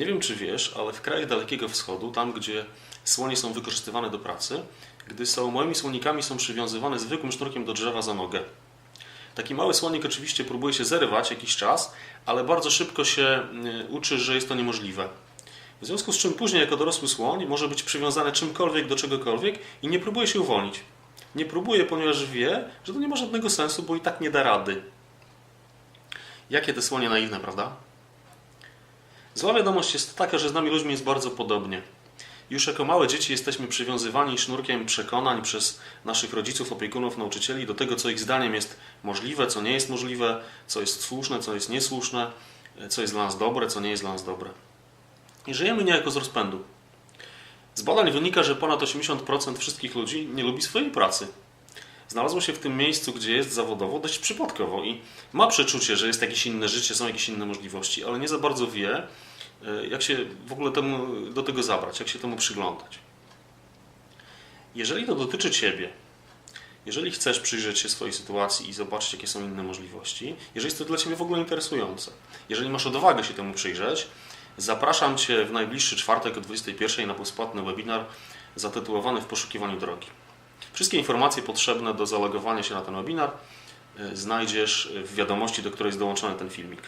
Nie wiem, czy wiesz, ale w krajach Dalekiego Wschodu, tam gdzie słonie są wykorzystywane do pracy, gdy są małymi słonikami, są przywiązywane zwykłym sznurkiem do drzewa za nogę. Taki mały słonik oczywiście próbuje się zerwać jakiś czas, ale bardzo szybko się y, uczy, że jest to niemożliwe. W związku z czym później jako dorosły słoń może być przywiązany czymkolwiek do czegokolwiek i nie próbuje się uwolnić. Nie próbuje, ponieważ wie, że to nie ma żadnego sensu, bo i tak nie da rady. Jakie te słonie naiwne, prawda? Zła wiadomość jest taka, że z nami ludźmi jest bardzo podobnie. Już jako małe dzieci jesteśmy przywiązywani sznurkiem przekonań przez naszych rodziców, opiekunów, nauczycieli do tego, co ich zdaniem jest możliwe, co nie jest możliwe, co jest słuszne, co jest niesłuszne, co jest dla nas dobre, co nie jest dla nas dobre. I żyjemy niejako z rozpędu. Z badań wynika, że ponad 80% wszystkich ludzi nie lubi swojej pracy. Znalazło się w tym miejscu, gdzie jest zawodowo, dość przypadkowo i ma przeczucie, że jest jakieś inne życie, są jakieś inne możliwości, ale nie za bardzo wie, e, jak się w ogóle temu, do tego zabrać, jak się temu przyglądać. Jeżeli to dotyczy Ciebie, jeżeli chcesz przyjrzeć się swojej sytuacji i zobaczyć, jakie są inne możliwości, jeżeli jest to dla Ciebie w ogóle interesujące, jeżeli masz odwagę się temu przyjrzeć, zapraszam Cię w najbliższy czwartek o 21 na bezpłatny webinar zatytułowany W poszukiwaniu drogi. Wszystkie informacje potrzebne do zalogowania się na ten webinar y, znajdziesz w wiadomości, do której jest dołączony ten filmik.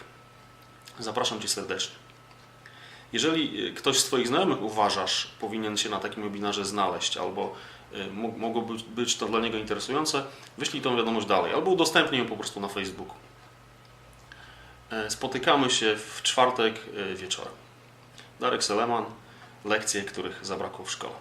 Zapraszam Cię serdecznie. Jeżeli y, ktoś z Twoich znajomych uważasz, powinien się na takim webinarze znaleźć, albo y, mo- mogłoby być to dla niego interesujące, wyślij tą wiadomość dalej, albo udostępnij ją po prostu na Facebooku. E, Spotykamy się w czwartek wieczorem. Darek Seleman, lekcje, których zabrakło w szkole.